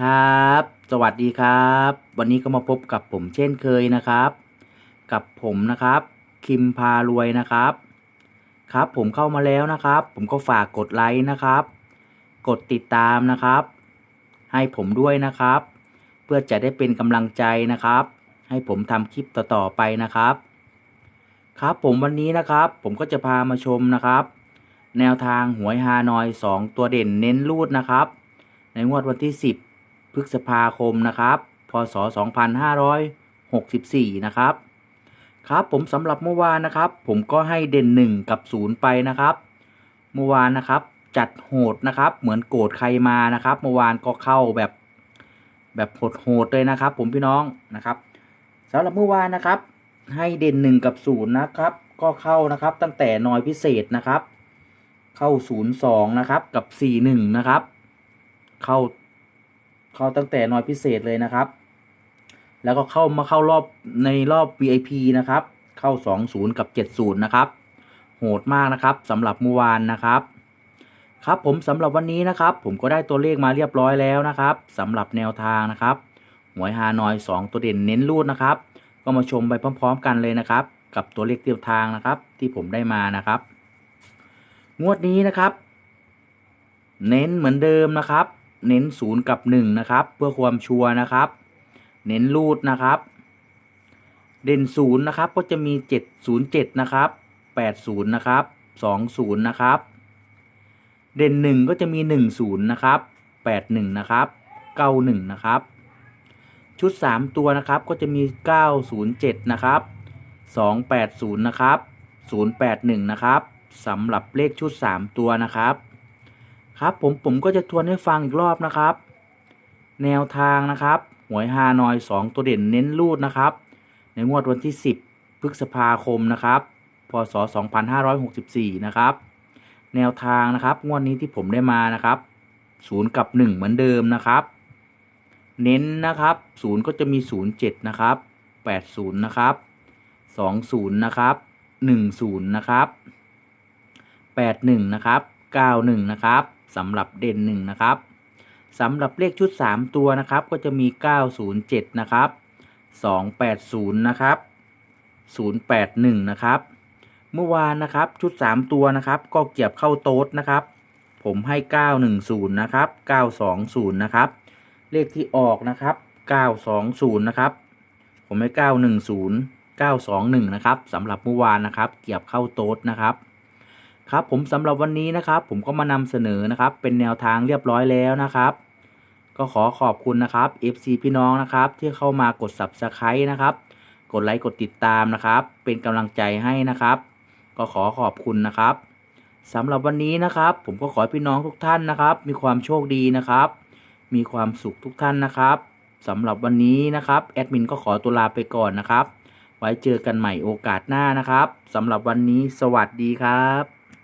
ครับ สวัสดีครับ วันนี้ก็มาพบกับผมเช่นเคยนะครับ กับผมนะครับ คิมพารวยนะครับ ครับผมเข้ามาแล้วนะครับ ผมก็ฝากกดไลค์นะครับ กดติดตามนะครับ ให้ผมด้วยนะครับ เพื่อจะได้เป็นกำลังใจนะครับ ให้ผมทำคลิปต่อๆไปนะครับ ครับผมวันนี้นะครับ ผมก็จะพามาชมนะครับ แนวทางหวยฮานอย 2 ตัวเด่นเน้นรูดนะครับ ในงวดวันที่ 10 พฤษภาคมนะครับ พศ 2564 นะครับ ครับผมสำหรับเมื่อวานนะครับ ผมก็ให้เด่น1กับ0ไปนะครับ เมื่อวานนะครับ จัดโหดนะครับ เหมือนโกรธใครมานะครับ เมื่อวานก็เข้าแบบ แบบโหดๆเลยนะครับ ผมพี่น้องนะครับสำหรับเมื่อวานนะครับ ให้เด่น1กับ0นะครับ ก็เข้านะครับ ตั้งแต่นอยพิเศษนะครับ เข้า02นะครับ กับ41นะครับ เข้า เข้าตั้งแต่นอยพิเศษเลยนะครับ แล้วก็เข้ามาเข้ารอบในรอบ VIP นะครับ เข้า 20 กับ 70 นะครับ โหดมากนะครับสำหรับเมื่อวานนะครับครับผมสำหรับวันนี้นะครับ ผมก็ได้ตัวเลขมาเรียบร้อยแล้วนะครับสำหรับแนวทางนะครับหวยฮานอย 2 ตัวเด่นเน้นรูดนะครับ ก็มาชมไปพร้อม ๆ กันเลยนะครับ กับตัวเลขเตียวทางนะครับ ที่ผมได้มานะครับ งวดนี้นะครับ เน้นเหมือนเดิมนะครับ เน้นศูนย์กับหนึ่งนะครับ เพื่อความชัวร์นะครับ เน้นรูดนะครับ เด่นศูนย์นะครับ ก็จะมีเจ็ดศูนย์เจ็ดนะครับแปดศูนย์นะครับสองศูนย์นะครับ เด่นหนึ่งก็จะมีหนึ่งศูนย์นะครับแปดหนึ่งนะครับเก้าหนึ่งนะครับชุดสามตัวนะครับก็จะมีเก้าศูนย์เจ็ดนะครับสองแปดศูนย์นะครับศูนย์แปดหนึ่งนะครับสำหรับเลขชุดสามตัวนะครับ ครับผมผมก็จะทวนให้ฟังอีกรอบนะครับ แนวทางนะครับ หวยฮานอย 2 ตัวเด่นเน้นรูดนะครับ ในงวดวันที่ 10พฤษภาคมนะครับพศ 2564 นะครับ แนวทางนะครับ งวดนี้ที่ผมได้มานะครับ0กับ 1 เหมือนเดิมนะครับ เน้นนะครับ0ก็จะมี 07 นะครับ 80 นะครับ 20 นะครับ 10 นะครับ 81 นะครับ 91 นะครับ สำหรับเด่น1นะครับสำหรับเลขชุด 3 ตัวนะครับก็จะมี 907 นะครับ 280 นะครับ 081 นะครับ เมื่อวานนะครับชุด 3 ตัวนะครับก็เกียบเข้าโต๊ดนะครับ ผมให้ 910 นะครับ 920 นะครับ เลขที่ออกนะครับ 920 นะครับ ผมให้ 910 921 นะครับสำหรับเมื่อวานนะครับ เกียบเข้าโต๊ดนะครับ ครับผมสำหรับวันนี้นะครับ ผมก็มานำเสนอนะครับ เป็นแนวทางเรียบร้อยแล้วนะครับ ก็ขอขอบคุณนะครับ FC พี่น้องนะครับ ที่เข้ามากด Subscribe นะครับ กดไลค์กดติดตามนะครับ เป็นกำลังใจให้นะครับ ก็ขอขอบคุณนะครับสำหรับวันนี้นะครับ ผมก็ขอให้พี่น้องทุกท่านนะครับ มีความโชคดีนะครับ มีความสุขทุกท่านนะครับสำหรับวันนี้นะครับแอดมินก็ขอตัวลาไปก่อนนะครับ ไว้เจอกันใหม่โอกาสหน้านะครับสำหรับวันนี้สวัสดีครับ